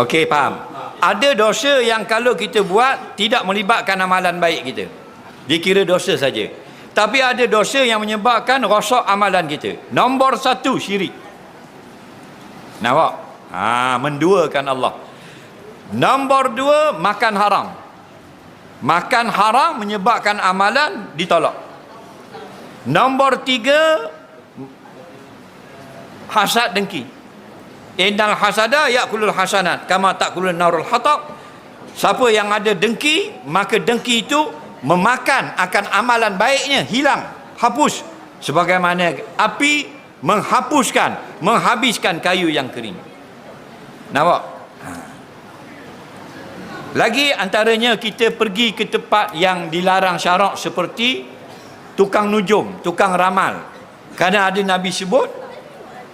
Okey, faham. Ada dosa yang kalau kita buat tidak melibatkan amalan baik kita. Dikira dosa saja. Tapi ada dosa yang menyebabkan rosak amalan kita. Nombor satu, syirik. Nampak? Ha, menduakan Allah. Nombor dua, makan haram. Makan haram menyebabkan amalan ditolak. Nombor tiga, hasad dengki. Innal hasada yakulul hasanat kama takulun narul hatab. Siapa yang ada dengki, maka dengki itu memakan akan amalan baiknya, hilang, hapus. Sebagaimana api menghapuskan, menghabiskan kayu yang kering. Nampak? Ha. Lagi antaranya kita pergi ke tempat yang dilarang syarak seperti tukang nujum, tukang ramal. Kerana ada Nabi sebut,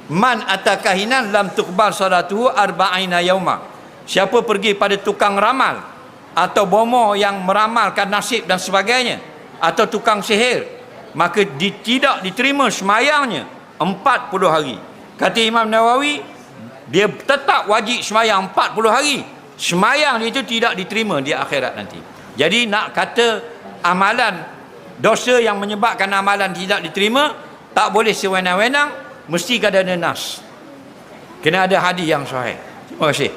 Man atakahinan lam tukbar salatuhu arba'ina yauma. Siapa pergi pada tukang ramal atau bomo yang meramalkan nasib dan sebagainya atau tukang sihir maka di, tidak diterima semayangnya 40 hari. Kata Imam Nawawi dia tetap wajib semayang 40 hari. Semayang itu tidak diterima di akhirat nanti. Jadi nak kata amalan dosa yang menyebabkan amalan tidak diterima tak boleh sewenang-wenang mesti ada nas. Kena ada hadis yang sahih. Terima kasih.